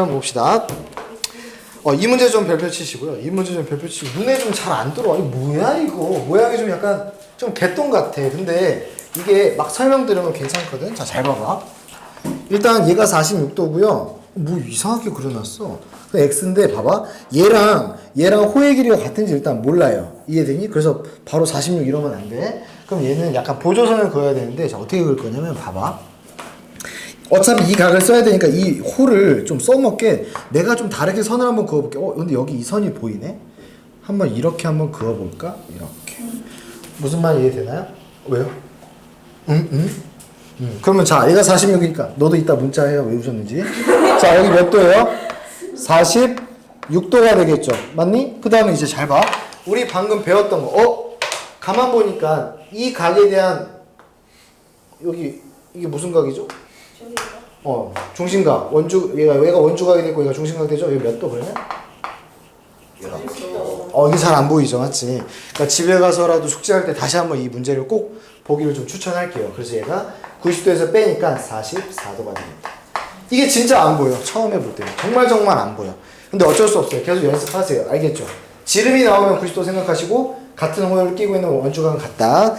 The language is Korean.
한번 봅시다. 어, 이 문제 좀 별표 치시고요. 이 문제 좀 별표 치고 눈에 좀 잘 안 들어와. 이거 뭐야 이거? 모양이 좀 약간 좀 개똥 같아. 근데 이게 막 설명 들으면 괜찮거든. 자, 잘 봐봐. 일단 얘가 46도고요. 뭐 이상하게 그려놨어. 그 x인데 봐봐. 얘랑 얘랑 호의 길이가 같은지 일단 몰라요. 이해되니? 그래서 바로 46 이러면 안 돼. 그럼 얘는 약간 보조선을 그어야 되는데 자 어떻게 그릴 거냐면 봐봐. 어차피 이 각을 써야 되니까 이 홀을 좀 써먹게 내가 좀 다르게 선을 한번 그어볼게. 어, 근데 여기 이 선이 보이네? 한번 이렇게 한번 그어볼까? 이렇게. 무슨 말 이해되나요? 왜요? 응? 응? 응. 그러면 자, 얘가 46이니까 너도 이따 문자 해요. 왜 웃었는지. 자, 여기 몇 도예요? 46도가 되겠죠. 맞니? 그 다음에 이제 잘 봐. 우리 방금 배웠던 거. 어? 가만 보니까 이 각에 대한 여기 이게 무슨 각이죠? 어, 중심각. 원주 얘가 얘가 원주각이 되고 얘가 중심각 되죠? 여기 몇도 그러면? 어, 이게 잘 안 보이죠, 맞지? 그러니까 집에 가서라도 숙제할 때 다시 한번 이 문제를 꼭 보기를 좀 추천할게요. 그래서 얘가 90도에서 빼니까 44도가 됩니다. 이게 진짜 안 보여. 처음에 볼 때는. 정말 정말 안 보여. 근데 어쩔 수 없어요. 계속 연습하세요. 알겠죠? 지름이 나오면 90도 생각하시고 같은 호연을 끼고 있는 원주각은 같다.